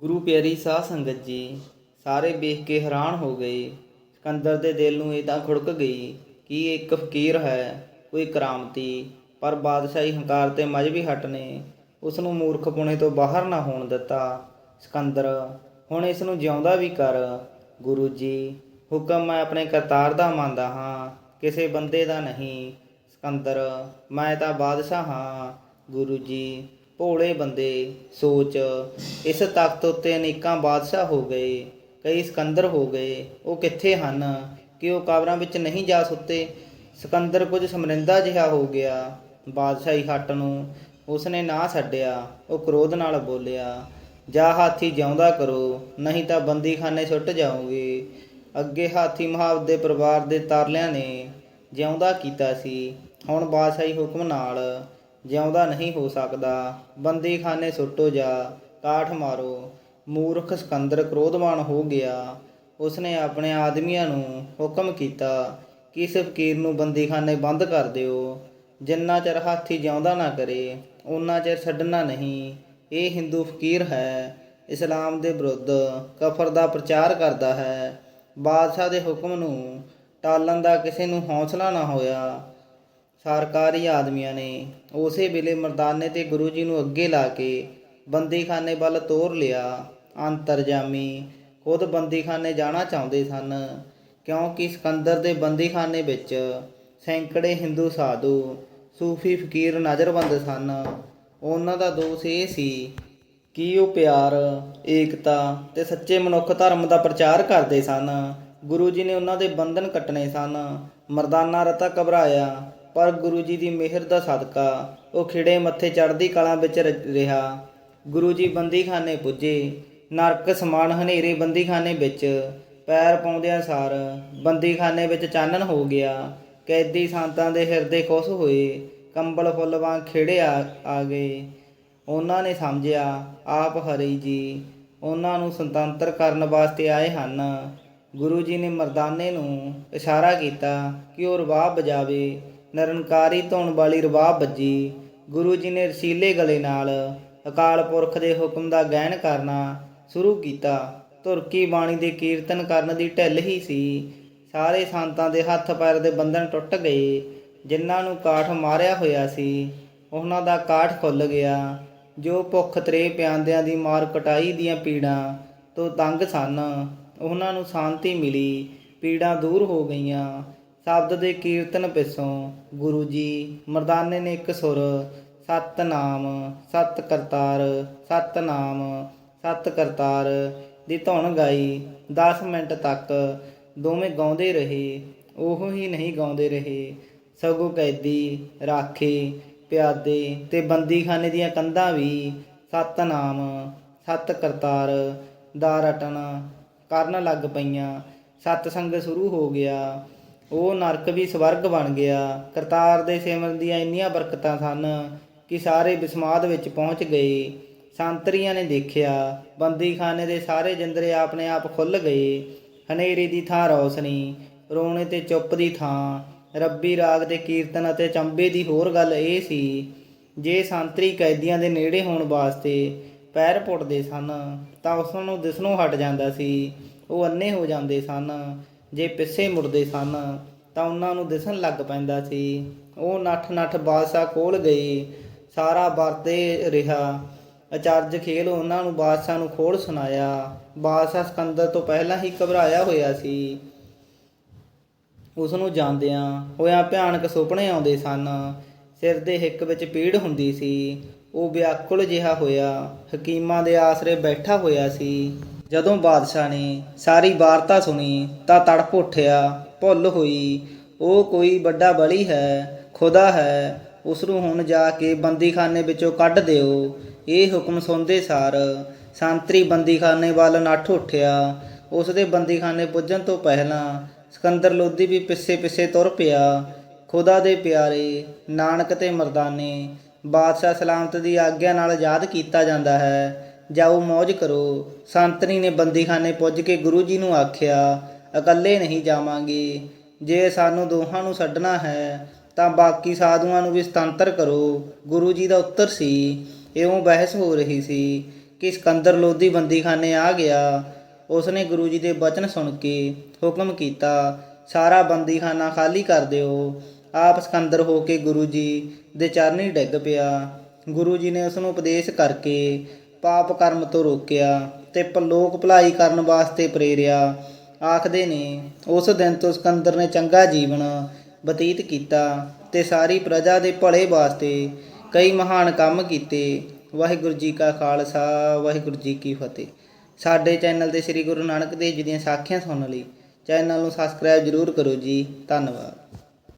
ਗੁਰੂ ਪਿਆਰੀ ਸਾਧ ਸੰਗਤ ਜੀ, ਸਾਰੇ ਵੇਖ ਕੇ ਹੈਰਾਨ ਹੋ ਗਏ। ਸਿਕੰਦਰ ਦੇ ਦਿਲ ਨੂੰ ਇਹ ਤਾਂ ਖੁੜਕ ਗਈ ਕਿ ਇਹ ਇੱਕ ਫਕੀਰ ਹੈ, ਕੋਈ ਕਰਾਮਤੀ, ਪਰ ਬਾਦਸ਼ਾਹੀ ਹੰਕਾਰ ਤੇ ਮਜਬੀ ਹੱਟ ਨੇ। ਉਸ ਨੂੰ ਮੂਰਖਪੁਣੇ ਤੋਂ ਬਾਹਰ ਨਾ ਹੋਣ ਦਿੱਤਾ। ਸਿਕੰਦਰ, ਹੁਣ ਇਸ ਨੂੰ ਜਿਉਂਦਾ ਵੀ ਕਰ। ਗੁਰੂ ਜੀ, ਹੁਕਮ ਮੈਂ ਆਪਣੇ ਕਰਤਾਰ ਦਾ ਮੰਨਦਾ ਹਾਂ, ਕਿਸੇ ਬੰਦੇ ਦਾ ਨਹੀਂ। ਸਿਕੰਦਰ, ਮੈਂ ਤਾਂ ਬਾਦਸ਼ਾਹ ਹਾਂ। ਗੁਰੂ ਜੀ ਭੋਲੇ ਬੰਦੇ, ਸੋਚ, ਇਸ ਤਖਤ ਉੱਤੇ ਅਨੇਕਾਂ ਬਾਦਸ਼ਾਹ ਹੋ ਗਏ, ਕਈ ਸਿਕੰਦਰ ਹੋ ਗਏ, ਉਹ ਕਿੱਥੇ ਹਨ? ਕਿ ਉਹ ਕਬਰਾਂ ਵਿੱਚ ਨਹੀਂ ਜਾ ਸੁੱਤੇ? ਸਿਕੰਦਰ ਕੁਝ ਸਮਰਿੰਦਾ ਜਿਹਾ ਹੋ ਗਿਆ। ਬਾਦਸ਼ਾਹੀ ਹੱਟ ਨੂੰ ਉਸਨੇ ਨਾ ਛੱਡਿਆ, ਉਹ ਕ੍ਰੋਧ ਨਾਲ ਬੋਲਿਆ, ਜਾ ਹਾਥੀ ਜਿਉਂਦਾ ਕਰੋ, ਨਹੀਂ ਤਾਂ ਬੰਦੀਖਾਨੇ ਸੁੱਟ ਜਾਓਗੇ। ਅੱਗੇ ਹਾਥੀ ਮਹਾਵ ਦੇ ਪਰਿਵਾਰ ਦੇ ਤਰਲਿਆਂ ਨੇ ਜਿਉਂਦਾ ਕੀਤਾ ਸੀ। ਹੁਣ ਬਾਦਸ਼ਾਹੀ ਹੁਕਮ ਨਾਲ ਜਿਉਂਦਾ ਨਹੀਂ ਹੋ ਸਕਦਾ। ਬੰਦੀਖਾਨੇ ਸੁੱਟੋ ਜਾ, ਕਾਠ ਮਾਰੋ। ਮੂਰਖ ਸਿਕੰਦਰ ਕ੍ਰੋਧਵਾਨ ਹੋ ਗਿਆ। ਉਸਨੇ ਆਪਣੇ ਆਦਮੀਆਂ ਨੂੰ ਹੁਕਮ ਕੀਤਾ ਕਿ ਇਸ ਫਕੀਰ ਨੂੰ ਬੰਦੀਖਾਨੇ ਬੰਦ ਕਰ ਦਿਓ। ਜਿੰਨਾ ਚਿਰ ਹਾਥੀ ਜਿਉਂਦਾ ਨਾ ਕਰੇ ਉਨਾ ਚਿਰ ਛੱਡਣਾ ਨਹੀਂ। ਇਹ ਹਿੰਦੂ ਫਕੀਰ ਹੈ। ਇਸਲਾਮ ਦੇ ਵਿਰੁੱਧ ਕਫਰ ਦਾ ਪ੍ਰਚਾਰ ਕਰਦਾ ਹੈ। ਬਾਦਸ਼ਾਹ ਦੇ ਹੁਕਮ ਨੂੰ ਟਾਲਣ ਦਾ ਕਿਸੇ ਨੂੰ ਹੌਸਲਾ ਨਾ ਹੋਇਆ। ਸਰਕਾਰੀ ਆਦਮੀਆਂ ਨੇ ਉਸੇ ਵੇਲੇ ਮਰਦਾਨੇ ਤੇ ਗੁਰੂ ਜੀ ਨੂੰ ਅੱਗੇ ਲਾ ਕੇ ਬੰਦੀਖਾਨੇ ਵੱਲ ਤੋਰ ਲਿਆ। ਅੰਤਰਜਾਮੀ ਖੁਦ ਬੰਦੀਖਾਨੇ ਜਾਣਾ ਚਾਹੁੰਦੇ ਸਨ, ਕਿਉਂਕਿ ਸਿਕੰਦਰ ਦੇ ਬੰਦੀਖਾਨੇ ਵਿੱਚ ਸੈਂਕੜੇ ਹਿੰਦੂ ਸਾਧੂ, ਸੂਫੀ ਫਕੀਰ ਨਜ਼ਰਬੰਦ ਸਨ। ਉਹਨਾਂ ਦਾ ਦੋਸ਼ ਇਹ ਸੀ ਕਿ ਉਹ ਪਿਆਰ, ਏਕਤਾ ਤੇ ਸੱਚੇ ਮਨੁੱਖ ਧਰਮ ਦਾ ਪ੍ਰਚਾਰ ਕਰਦੇ ਸਨ। ਗੁਰੂ ਜੀ ਨੇ ਉਹਨਾਂ ਦੇ ਬੰਧਨ ਕੱਟਣੇ ਸਨ। ਮਰਦਾਨਾ ਰਤਾ ਘਬਰਾਇਆ। ਪਰ ਗੁਰੂ ਜੀ ਦੀ ਮਿਹਰ ਦਾ ਸਦਕਾ ਉਹ ਖਿੜੇ ਮੱਥੇ ਚੜ੍ਹਦੀ ਕਲਾਂ ਵਿੱਚ ਰ- ਰਿਹਾ। ਗੁਰੂ ਜੀ ਬੰਦੀਖਾਨੇ ਪੁੱਜੇ। ਨਰਕ ਸਮਾਨ ਹਨੇਰੇ ਬੰਦੀਖਾਨੇ ਵਿੱਚ ਪੈਰ ਪਾਉਂਦਿਆਂ ਸਾਰ ਬੰਦੀਖਾਨੇ ਵਿੱਚ ਚਾਨਣ ਹੋ ਗਿਆ। ਕੈਦੀ ਸੰਤਾਂ ਦੇ ਹਿਰਦੇ ਖੁਸ਼ ਹੋਏ। ਕੰਬਲ ਫੁੱਲ ਵਾਂਗ ਖਿੜੇ ਆ ਆ ਗਏ। ਉਹਨਾਂ ਨੇ ਸਮਝਿਆ, ਆਪ ਹਰੀ ਜੀ, ਉਹਨਾਂ ਨੂੰ ਸੁਤੰਤਰ ਕਰਨ ਵਾਸਤੇ ਆਏ ਹਨ। ਗੁਰੂ ਜੀ ਨੇ ਮਰਦਾਨੇ ਨੂੰ ਇਸ਼ਾਰਾ ਕੀਤਾ ਕਿ ਉਹ ਰਬਾਬ ਬਜਾਵੇ ਨਿਰੰਕਾਰੀ ਧੌਣ ਵਾਲੀ ਰਬਾਬ ਵੱਜੀ। ਗੁਰੂ ਜੀ ਨੇ ਰਸੀਲੇ ਗਲੇ ਨਾਲ ਅਕਾਲ ਪੁਰਖ ਦੇ ਹੁਕਮ ਦਾ ਗਾਇਨ ਕਰਨਾ ਸ਼ੁਰੂ ਕੀਤਾ। ਤੁਰਕੀ ਬਾਣੀ ਦੇ ਕੀਰਤਨ ਕਰਨ ਦੀ ਢਿੱਲ ਹੀ ਸੀ। ਸਾਰੇ ਸੰਤਾਂ ਦੇ ਹੱਥ ਪੈਰ ਦੇ ਬੰਧਨ ਟੁੱਟ ਗਏ। ਜਿਨ੍ਹਾਂ ਨੂੰ ਕਾਠ ਮਾਰਿਆ ਹੋਇਆ ਸੀ, ਉਹਨਾਂ ਦਾ ਕਾਠ ਖੁੱਲ ਗਿਆ। ਜੋ ਭੁੱਖ ਤਰੇ ਪਿਆਂਦਿਆਂ ਦੀ ਮਾਰ ਕਟਾਈ ਦੀਆਂ ਪੀੜਾਂ ਤੋਂ ਤੰਗ ਸਨ, ਉਹਨਾਂ ਨੂੰ ਸ਼ਾਂਤੀ ਮਿਲੀ। ਪੀੜਾਂ ਦੂਰ ਹੋ ਗਈਆਂ। ਸ਼ਬਦ ਦੇ ਕੀਰਤਨ ਪਿੱਛੋਂ ਗੁਰੂ ਜੀ ਮਰਦਾਨੇ ਨੇ ਇੱਕ ਸੁਰ, ਸਤਨਾਮ ਸਤ ਕਰਤਾਰ ਸਤਨਾਮ ਸਤ ਕਰਤਾਰ ਦੀ ਧੁਨ ਗਾਈ। 10 ਮਿੰਟ ਤੱਕ ਦੋਵੇਂ ਗਾਉਂਦੇ ਰਹੇ, ਉਹ ਹੀ ਨਹੀਂ ਗਾਉਂਦੇ ਰਹੇ। ਸਗੋਂ ਕੈਦੀ, ਰਾਖੇ, ਪਿਆਦੇ ਤੇ ਬੰਦੀਖਾਨੇ ਦੀਆਂ ਕੰਧਾਂ ਵੀ ਸਤਨਾਮ ਸਤ ਕਰਤਾਰ ਦਾ ਰਟਨ ਕਰਨ ਲੱਗ ਪਈਆਂ। ਸਤ ਸੰਗ ਸ਼ੁਰੂ ਹੋ ਗਿਆ। ਉਹ ਨਰਕ ਵੀ ਸਵਰਗ ਬਣ ਗਿਆ। ਕਰਤਾਰ ਦੇ ਸਿਮਰਨ ਦੀਆਂ ਇੰਨੀਆਂ ਬਰਕਤਾਂ ਸਨ ਕਿ ਸਾਰੇ ਬਿਸਮਾਦ ਵਿੱਚ ਪਹੁੰਚ ਗਏ। ਸੰਤਰੀਆਂ ਨੇ ਦੇਖਿਆ, ਬੰਦੀਖਾਨੇ ਦੇ ਸਾਰੇ ਜਿੰਦਰੇ ਆਪਣੇ ਆਪ ਖੁੱਲ ਗਏ। ਹਨੇਰੇ ਦੀ ਥਾਂ ਰੌਸ਼ਨੀ, ਰੋਣੇ ਤੇ ਚੁੱਪ ਦੀ ਥਾਂ, ਰੱਬੀ ਰਾਗ ਦੇ ਕੀਰਤਨ ਅਤੇ ਚੰਬੇ ਦੀ ਹੋਰ ਗੱਲ ਇਹ ਸੀ, ਜੇ ਸੰਤਰੀ ਕੈਦੀਆਂ ਦੇ ਨੇੜੇ ਹੋਣ ਵਾਸਤੇ ਪੈਰ ਪੁੱਟਦੇ ਸਨ, ਤਾਂ ਉਸ ਨੂੰ ਦਿਸਣੋਂ ਹਟ ਜਾਂਦਾ ਸੀ। ਉਹ ਅੰਨੇ ਹੋ ਜਾਂਦੇ ਸਨ। ਜੇ ਪਿੱਛੇ ਮੁੜਦੇ ਸਨ ਤਾਂ ਉਹਨਾਂ ਨੂੰ ਦਿਸਣ ਲੱਗ ਪੈਂਦਾ ਸੀ। ਉਹ ਨੱਠ ਨੱਠ ਬਾਦਸ਼ਾਹ ਕੋਲ ਗਈ, ਸਾਰਾ ਵਰਤੇ ਰਿਹਾ। ਅਚਰਜ ਖੇਲ ਉਹਨਾਂ ਨੂੰ ਬਾਦਸ਼ਾਹ ਨੂੰ ਖੋਲ ਸੁਣਾਇਆ। ਬਾਦਸ਼ਾਹ ਸਿਕੰਦਰ ਤੋਂ ਪਹਿਲਾਂ ਹੀ ਘਬਰਾਇਆ ਹੋਇਆ ਸੀ। ਉਸ ਨੂੰ ਜਾਂਦਿਆਂ ਹੋਇਆ ਭਿਆਨਕ ਸੁਪਨੇ ਆਉਂਦੇ ਸਨ। ਸਿਰ ਦੇ ਹਿੱਕ ਵਿੱਚ ਪੀੜ ਹੁੰਦੀ ਸੀ। ਉਹ ਵਿਆਕੁਲ ਜਿਹਾ ਹੋਇਆ। ਹਕੀਮਾਂ ਦੇ ਆਸਰੇ ਬੈਠਾ ਹੋਇਆ ਸੀ। ਜਦੋਂ ਬਾਦਸ਼ਾਹ ਨੇ ਸਾਰੀ ਵਾਰਤਾ ਸੁਣੀ ਤਾਂ ਤੜਪ ਉੱਠਿਆ, ਭੁੱਲ ਹੋਈ, ਉਹ ਕੋਈ ਵੱਡਾ ਬਲੀ ਹੈ, ਖੁਦਾ ਹੈ ਉਸ ਨੂੰ ਹੁਣ ਜਾ ਕੇ ਬੰਦੀਖਾਨੇ ਵਿੱਚੋਂ ਕੱਢ ਦਿਓ। ਇਹ ਹੁਕਮ ਸੁਣਦੇ ਸਾਰ ਸੰਤਰੀ ਬੰਦੀਖਾਨੇ ਵੱਲ ਨੱਠ ਉੱਠਿਆ। ਉਸ ਦੇ ਬੰਦੀਖਾਨੇ ਪੁੱਜਣ ਤੋਂ ਪਹਿਲਾਂ ਸਿਕੰਦਰ ਲੋਧੀ ਵੀ ਪਿੱਛੇ ਪਿੱਛੇ ਤੁਰ ਪਿਆ। ਖੁਦਾ ਦੇ ਪਿਆਰੇ ਨਾਨਕ ਤੇ ਮਰਦਾਨੇ, ਬਾਦਸ਼ਾਹ ਸਲਾਮਤ ਦੀ ਆਗਿਆ ਨਾਲ ਯਾਦ ਕੀਤਾ ਜਾਂਦਾ ਹੈ। ਜਾਓ ਮौज ਕਰੋ। ਸੰਤਨੀ ਨੇ ਬੰਦੀਖਾਨੇ ਪੁੱਜ ਕੇ ਗੁਰੂ ਜੀ ਨੂੰ ਆਖਿਆ, ਇਕੱਲੇ ਨਹੀਂ ਜਾਵਾਂਗੇ। ਜੇ ਸਾਨੂੰ ਦੋਹਾਂ ਨੂੰ ਛੱਡਣਾ ਹੈ, ਤਾਂ ਬਾਕੀ ਸਾਧੂਆਂ ਨੂੰ ਵੀ ਸੁਤੰਤਰ ਕਰੋ। ਗੁਰੂ ਜੀ ਦਾ ਉੱਤਰ ਸੀ, ਇਉਂ ਬਹਿਸ ਹੋ ਰਹੀ ਸੀ ਕਿ ਸਿਕੰਦਰ ਲੋਧੀ ਬੰਦੀਖਾਨੇ ਆ ਗਿਆ। ਉਸਨੇ ਗੁਰੂ ਜੀ ਦੇ ਬਚਨ ਸੁਣ ਕੇ ਹੁਕਮ ਕੀਤਾ, ਸਾਰਾ ਬੰਦੀਖਾਨਾ ਖਾਲੀ ਕਰ ਦਿਓ। ਆਪ ਸਿਕੰਦਰ ਹੋ ਕੇ ਗੁਰੂ ਜੀ ਦੇ ਚਰਨੀ ਡਿੱਗ ਪਿਆ। ਗੁਰੂ ਜੀ ਨੇ ਉਸ ਨੂੰ ਉਪਦੇਸ਼ ਕਰਕੇ ਪਾਪ ਕਰਮ ਤੋਂ ਰੋਕਿਆ ਤੇ ਪਰਲੋਕ ਭਲਾਈ ਕਰਨ ਵਾਸਤੇ ਪ੍ਰੇਰਿਆ। ਆਖਦੇ ਨੇ, ਉਸ ਦਿਨ ਤੋਂ ਸਿਕੰਦਰ ਨੇ ਚੰਗਾ ਜੀਵਨ ਬਤੀਤ ਕੀਤਾ ਤੇ ਸਾਰੀ ਪ੍ਰਜਾ ਦੇ ਭਲੇ ਵਾਸਤੇ ਕਈ ਮਹਾਨ ਕੰਮ ਕੀਤੇ। ਵਾਹਿਗੁਰੂ ਜੀ ਕਾ ਖਾਲਸਾ, ਵਾਹਿਗੁਰੂ ਜੀ ਕੀ ਫਤਿਹ। ਸਾਡੇ ਚੈਨਲ ਤੇ ਸ੍ਰੀ ਗੁਰੂ ਨਾਨਕ ਦੇਵ ਜੀ ਦੀਆਂ ਸਾਖੀਆਂ ਸੁਣਨ ਲਈ ਚੈਨਲ ਨੂੰ ਸਬਸਕ੍ਰਾਈਬ ਜ਼ਰੂਰ ਕਰੋ ਜੀ। ਧੰਨਵਾਦ।